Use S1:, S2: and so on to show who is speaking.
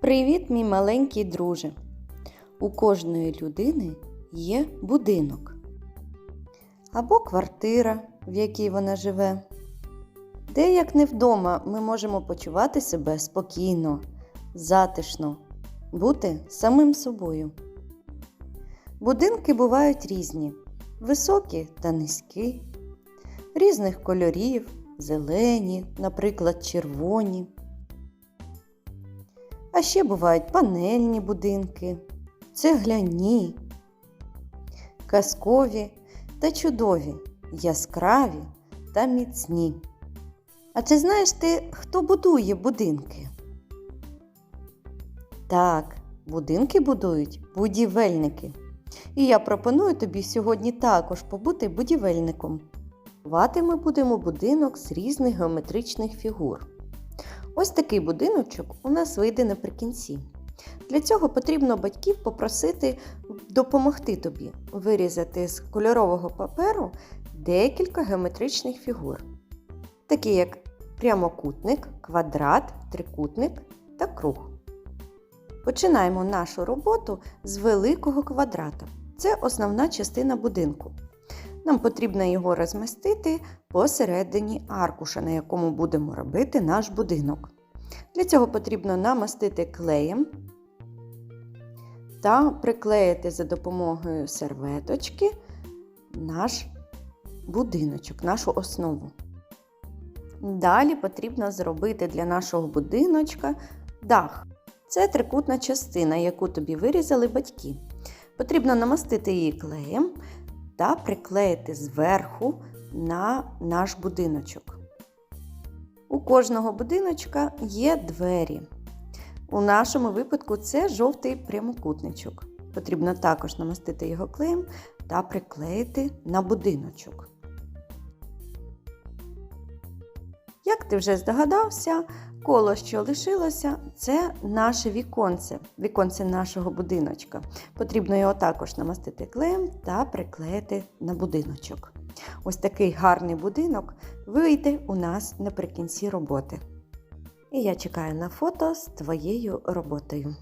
S1: Привіт, мій маленький друже! У кожної людини є будинок або квартира, в якій вона живе. Де, як не вдома, ми можемо почувати себе спокійно, затишно, бути самим собою. Будинки бувають різні, високі та низькі, різних кольорів, зелені, наприклад, червоні. А ще бувають панельні будинки, цегляні, казкові та чудові, яскраві та міцні. А чи знаєш ти, хто будує будинки? Так, будинки будують будівельники. І я пропоную тобі сьогодні також побути будівельником. Будувати ми будемо будинок з різних геометричних фігур. Ось такий будиночок у нас вийде наприкінці. Для цього потрібно батьків попросити допомогти тобі вирізати з кольорового паперу декілька геометричних фігур, такі як прямокутник, квадрат, трикутник та круг. Починаємо нашу роботу з великого квадрата. Це основна частина будинку. Нам потрібно його розмістити посередині аркуша, на якому будемо робити наш будинок. Для цього потрібно намастити клеєм та приклеїти за допомогою серветочки наш будиночок, нашу основу. Далі потрібно зробити для нашого будиночка дах. Це трикутна частина, яку тобі вирізали батьки. Потрібно намастити її клеєм та приклеїти зверху на наш будиночок. У кожного будиночка є двері. У нашому випадку це жовтий прямокутничок. Потрібно також намастити його клеєм та приклеїти на будиночок. Як ти вже здогадався, коло, що лишилося, це наше віконце, віконце нашого будиночка. Потрібно його також намастити клеєм та приклеїти на будиночок. Ось такий гарний будинок вийде у нас наприкінці роботи. І я чекаю на фото з твоєю роботою.